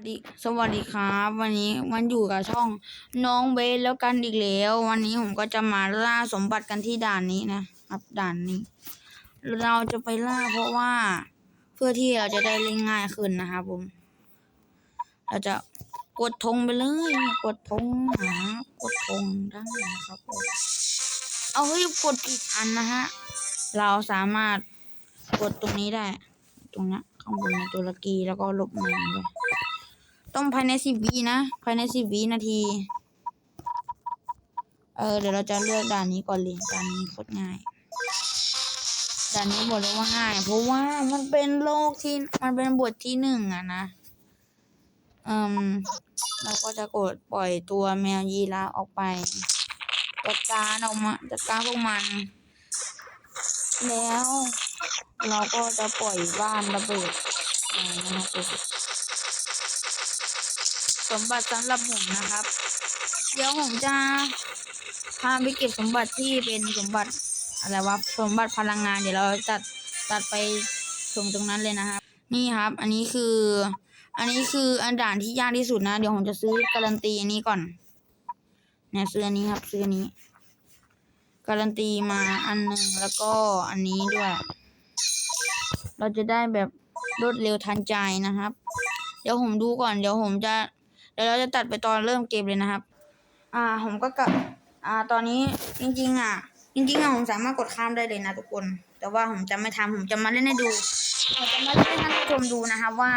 สวัสดีสวัสดีครับ วันนี้มันอยู่กับช่องน้องเบสแล้วกันอีกแล้ว วันนี้ผมก็จะมาล่าสมบัติกันที่ด่านนี้นะครับด่านนี้ เราจะไปล่าเพราะว่า เพื่อที่เราจะได้เล่นง่ายขึ้นนะครับผม เราจะกดธงไปเลย กดธงหากดธงได้นะครับผมเอาเฮ้ยกดผิดอันนะฮะเราสามารถกดตรงนี้ได้ ตรงนี้ข้างบนในตุรกีแล้วก็ลบมันเลย ต้องภายในสิบวินะ ภายในสิบวินาที เออ เดี๋ยวเราจะเลือกด่านนี้ก่อนเลยด่านนี้โคตรง่าย ด่านนี้บอกเลยว่าง่าย เพราะว่ามันเป็นโลกที่ มันเป็นบทที่หนึ่งอะนะอืมเราก็จะกดปล่อยตัวแมวยีราฟออกไป จัดการออกมาจัดการพวกมัน แล้ว เราก็จะปล่อยบ้านระเบิดอ่านะครับ สมบัติสำหรับผมนะครับ เดี๋ยวผมจะพาไปเก็บสมบัติที่เป็นสมบัติอะไรวะสมบัติพลังงาน เดี๋ยวเราจัดตัดไปส่งตรงนั้นเลยนะครับ นี่ครับ อันนี้คือ อันนี้คืออันด่านที่ยากที่สุดนะ เดี๋ยวผมจะซื้อการันตีอันนี้ก่อนเนี่ยซื้ออันนี้ครับ ซื้ออันนี้ การันตีมาอันหนึ่งแล้วก็อันนี้ด้วย เราจะได้แบบรวดเร็วทันใจนะครับ เดี๋ยวผมดูก่อน เดี๋ยวผมจะ ดี๋ยวเราจะตัดไปตอนเริ่มเกมเลยนะครับ อ่า ผมก็กลับ อ่า ตอนนี้จริง ๆ อะ จริงๆอะผมสามารถกดข้ามได้เลยนะทุกคน แต่ว่าผมจะไม่ทำผมจะมาเล่นให้ดูผมจะมาเล่นให้ท่านผู้ชมดูนะครับว่า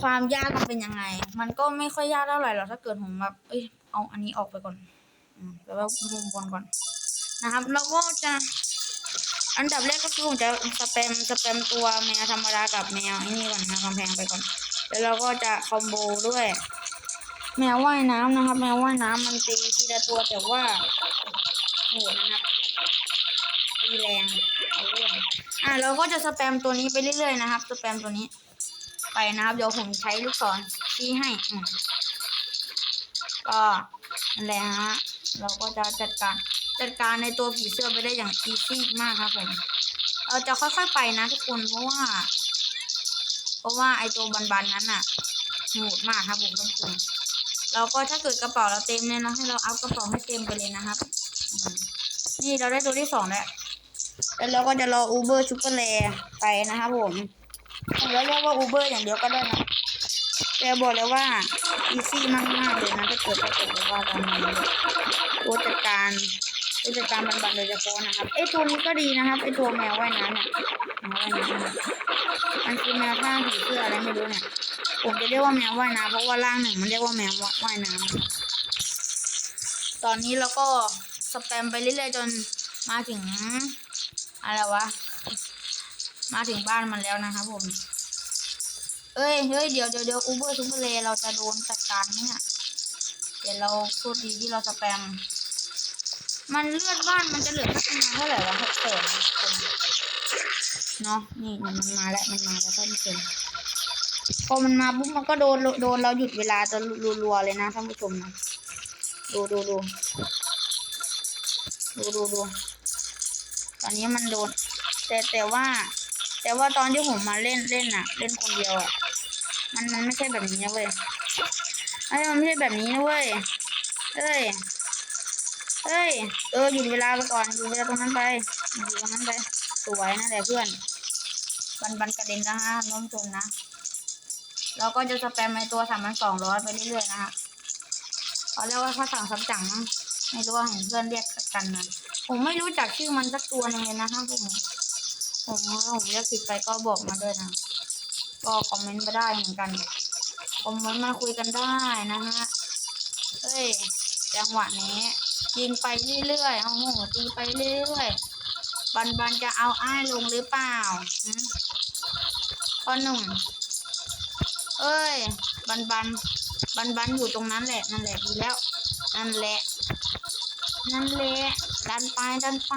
ความยากมันเป็นยังไง มันก็ไม่ค่อยยากเท่าไหร่หรอกถ้าเกิดผมแบบเอ้ยเอาอันนี้ออกไปก่อนอแล้วก็มุมบนก่อนนะครับแล้วก็จะอันดับแรกก็คือผมจะสแปมสแปมตัวแมวธรรมดากับแมวไอ้นี่ก่อนนะกำแพงไปก่อน แล้วเราก็จะคอมโบด้วย แมวว่ายน้ำนะครับ แมวว่ายน้ำมันตีทีละตัวแต่ว่าโหดนะครับตีแรงเอาเรื่องอะเราก็จะสแปมตัวนี้ไปเรื่อยๆนะครับ สแปมตัวนี้ ไปนะครับเดี๋ยวผมใช้ลูกศรชี้ให้อืมก็นั่นแหละฮะเราก็จะจัดการจัดการในตัวผีเสื้อไปได้อย่างอีซี่มากครับผมเราจะค่อยๆไปนะทุกคนเพราะว่า เพราะว่าไอตัวบันๆนั้นอะโหดมากครับผมท่าน เราก็ถ้าเกิดกระเป๋าเราเต็มเนี่ยนะให้เราอัพกระเป๋าให้เต็มไปเลยนะครับอืมนี่เราได้ตัวที่สองแล้วแล้วเราก็จะรออูเบอร์ชุปเปอร์แลไปนะครับผมแล้วเรียกว่าอูเบอร์อย่างเดียวก็ได้นะแต่บอกเลยว่าอีซี่มากๆเลยนะถ้าเกิดถ้าเกิดว่าเรามีตัวจัดการตัวจัดการบันๆโดยเฉพาะนะครับไอตัวนี้ก็ดีนะครับไอตัวแมวว่ายน้ำเนี่ยแมวว่ายน้ำเนี่ยมันคือแมวท่าผีเสื้ออะไรไม่รู้เนี่ย ผมจะเรียกว่าแมวว่ายน้ำเพราะว่าร่างหนึ่งมันเรียกว่าแมวว่ายน้ำตอนนี้เราก็สแปมไปเรื่อยๆจนมาถึงอะไรวะ มาถึงบ้านมันแล้วนะครับผม เอ้ยเฮ้ยเดี๋ยวเดี๋ยวเดี๋ยวอูเบอร์ซุปเปอร์เลเราจะโดนจัดการเนี่ยเดี๋ยวเราโชคดีที่เราสแปม มันเลือดบ้านมันจะเหลือแค่ประมาณเท่าไหร่วะหกแสนคนเนาะนี่มันมาแล้วมันมาแล้วท่านผู้ชม พอมันมาปุ๊บมันก็โดนโดนเราหยุดเวลาจะรัวๆเลยนะท่านผู้ชมนะดูดูดูดูดูดูตอนนี้มันโดน แต่แต่ว่า แต่ว่าตอนที่ผมมาเล่นเล่นน่ะเล่นคนเดียวอะมันมันไม่ใช่แบบนี้เว้ยไอ้มันไม่ใช่แบบนี้นะเว้ยเอ้ยเอ้ยเออหยุดเวลาไปก่อนหยุดเวลาตรงนั้นไปหยุดตรงนั้นไปสวยนั่นแหละเพื่อนบันบันกระเด็นนะฮะน้องชมนะ เราก็จะสแปมในตัวสามพันสองร้อยไปเรื่อยๆนะฮะเขาเรียกว่าข้าสั่งซับจังไม่รู้ว่าเพื่อนเรียกกันนะผมไม่รู้จักชื่อมันสักตัวหนึงเลยนะฮะพวกผมผมผมเรียกผิดไปก็บอกมาด้วยนะ ก็คอมเมนต์มาได้เหมือนกันคอมเมนต์มาคุยกันได้นะฮะเฮ้ยจังหวะนี้ยิงไปเรื่อยๆโอ้โหตีไปเรื่อยๆบันบันจะเอาอ้ายลงหรือเปล่าหืมพอหนุ่ม เอ้ย บันบันบันบันอยู่ตรงนั้นแหละ นั่นแหละดีแล้ว นั่นแหละ นั่นแหละ ดันไป ดันไป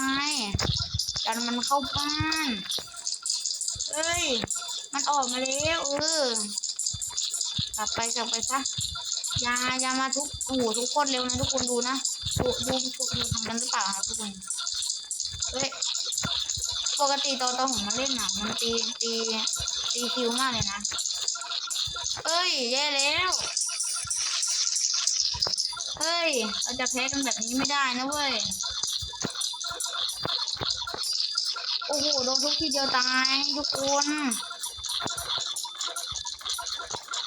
ดันมันเข้าบ้านเอ้ย มันออกมาแล้วเออกลับไปกลับไปซะยายามาทุกโอ้โหทุกคนเร็วนะทุกคนดูนะดูดูดูดูทำกันหรือเปล่าครับทุกคนเฮ้ยปกติตอนตอนผมมาเล่นหนังมันตีตีตีคิวมากเลยนะ ย แย่แล้ว เฮ้ย เราจะแพ้กันแบบนี้ไม่ได้นะเว้ย โอ้โห โดนทุกทีเดียวตายทุกคน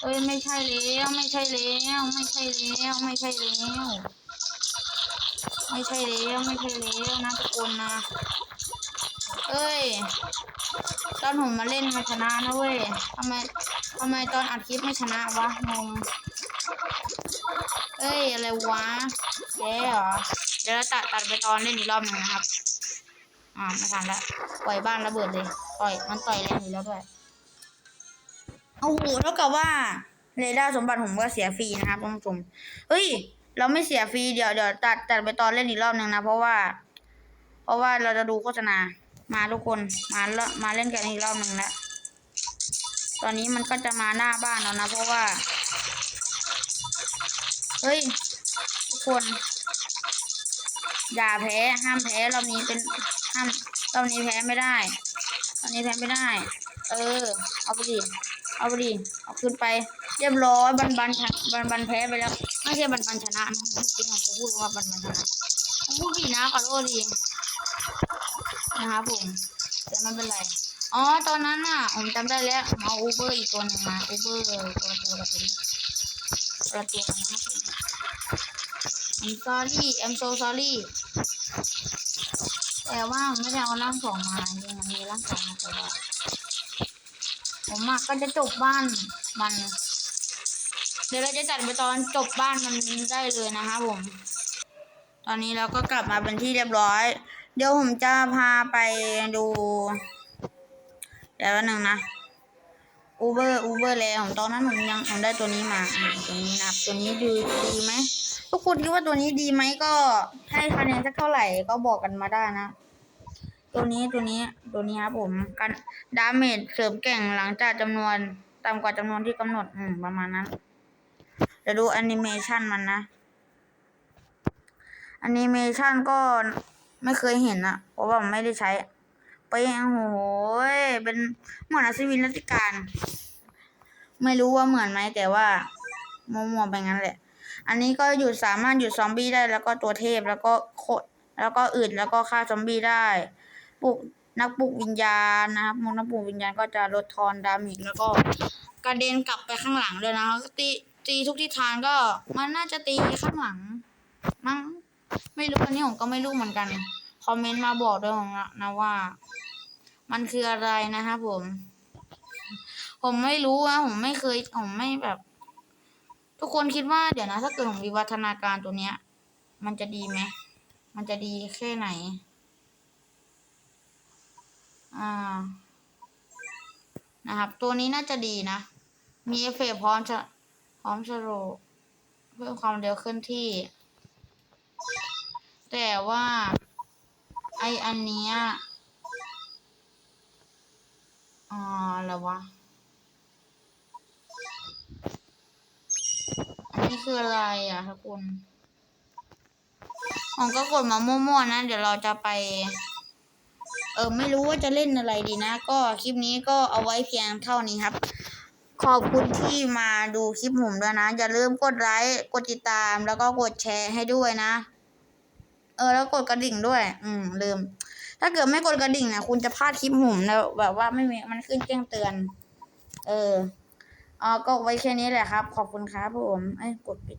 เอ้ย ไม่ใช่แล้ว ไม่ใช่แล้ว ไม่ใช่แล้ว ไม่ใช่แล้ว ไม่ใช่แล้ว ไม่ใช่แล้วนะทุกคนนะ เอ้ยตอนผมมาเล่นมาชนะนะเว้ยทำไม ทำไมตอนอัดคลิปไม่ชนะวะงงเอ้ย อะไรวะแย่เหรอ เดี๋ยวเราตัดตัดไปตอนเล่นอีกรอบหนึงนะครับ อ่าไม่ทันละปล่อยบ้านระเบิดเลยต่อย มันต่อยแรงอยู่แล้วด้วยโอ้โหเท่ากับว่าเรดาร์สมบัติผมก็เสียฟรีนะครับท่านผู้ชมเฮ้ย เราไม่เสียฟรีเดี๋ยวเดี๋ยวตัดตัดไปตอนเล่นอีกรอบหนึ่งนะ เพราะว่า เพราะว่าเราจะดูโฆษณา มาทุกคน มาละมาเล่นกันอีกรอบหนึ่งแล้ว ตอนนี้มันก็จะมาหน้าบ้านแล้วนะ เพราะว่า เฮ้ยทุกคน อย่าแพ้ห้ามแพ้รอบนี้เป็นห้ามรอบนี้แพ้ไม่ได้รอบนี้แพ้ไม่ได้ เออ เอาไปดิเอาไปดิเอาขึ้นไป เรียบร้อยบันบันชนะบันบันแพ้ไปแล้วไม่ใช่บันบันชนะนะจริงๆผมจะพูดว่าบันบันชนะผมพูดผิดนะขอโทษดีนะครับผมแต่ไม่เป็นไร อ๋อตอนนั้นน่ะผมจำได้แล้วมเอาอูเบอร์อีกตัวหนึ่งมาอูเบอร์ตัวตัวละตัวตัวตัวกันนะครับผม I'm sorry I'm so sorry แต่ว่าไม่ได้เอาร่างสองมาจริงมันมีร่างสองมาแต่ว่าผมอะก็จะจบบ้านมัน เดี๋ยวเราจะจัดไปตอนจบบ้านมันได้เลยนะครับผม ตอนนี้เราก็กลับมาเป็นที่เรียบร้อย เดี๋ยวผมจะพาไปดู เดี๋ยวแป๊บนึงนะอูเบอร์อูเบอร์แล้วตอนนั้นผมยังผมได้ตัวนี้มาตัวนี้นะครับตัวนี้ดีดีไหมทุกคนคิดว่าตัวนี้ดีไหมก็ ให้คะแนนสักเท่าไหร่ก็บอกกันมาได้นะ ตัวนี้ตัวนี้ตัวนี้ครับผมกันดาเมจเสริมแก่งหลังจากจำนวนต่ำกว่าจำนวนที่กำหนดอืมประมาณนั้นเดี๋ยวดูแอนิเมชันมันนะแอนิเมชันก็ไม่เคยเห็นอะเพราะว่าผมไม่ได้ใช้ ไปโอ้โหยเป็นเหมือนอัศวินรัติการ ไม่รู้ว่าเหมือนไหมแต่ว่ามัวๆไปงั้นแหละ อันนี้ก็หยุดสามารถหยุดซอมบี้ได้ แล้วก็ตัวเทพแล้วก็โคแล้วก็อึดแล้วก็ฆ่าซอมบี้ได้ปลุกนักปลุกวิญญาณนะครับมงนักปลุกวิญญาณก็จะลดทอนดาเมจแล้วก็กระเด็นกลับไปข้างหลังเลยนะครับตีตีทุกทิศทางก็มันน่าจะตีข้างหลังมั้งไม่รู้อันนี้ผมก็ไม่รู้เหมือนกัน อมเมนต์มาบอกด้วยนะนะว่า มันคืออะไรนะครับผม ผมไม่รู้นะผมไม่เคยผมไม่แบบ ทุกคนคิดว่าเดี๋ยวนะ ถ้าเกิดผมวิวัฒนาการตัวเนี้ย มันจะดีไหมมันจะดีแค่ไหน อ่า นะครับ ตัวนี้น่าจะดีนะ มีเอฟเฟกพร้อมจะพร้อมสโลว์เพิ่มความเร็วเคลื่อนที่ แต่ว่า ไออันเนี้ยอ่าอะไรวะ อันนี้คืออะไรอะทุกคนผมก็กดมามั่วๆนะ เดี๋ยวเราจะไป เออ ไม่รู้ว่าจะเล่นอะไรดีนะ ก็คลิปนี้ก็เอาไว้เพียงเท่านี้ครับ ขอบคุณที่มาดูคลิปผมด้วยนะ อย่าลืมกดไลค์ กดติดตาม แล้วก็กดแชร์ให้ด้วยนะ เออแล้วกดกระดิ่งด้วย อืมลืม ถ้าเกิดไม่กดกระดิ่งนะคุณจะพลาดคลิปผมนะแบบว่าไม่มีมันขึ้นแจ้งเตือน เอออ๋อก็ไว้แค่นี้แหละครับ ขอบคุณครับผม เอ้ยกดปิด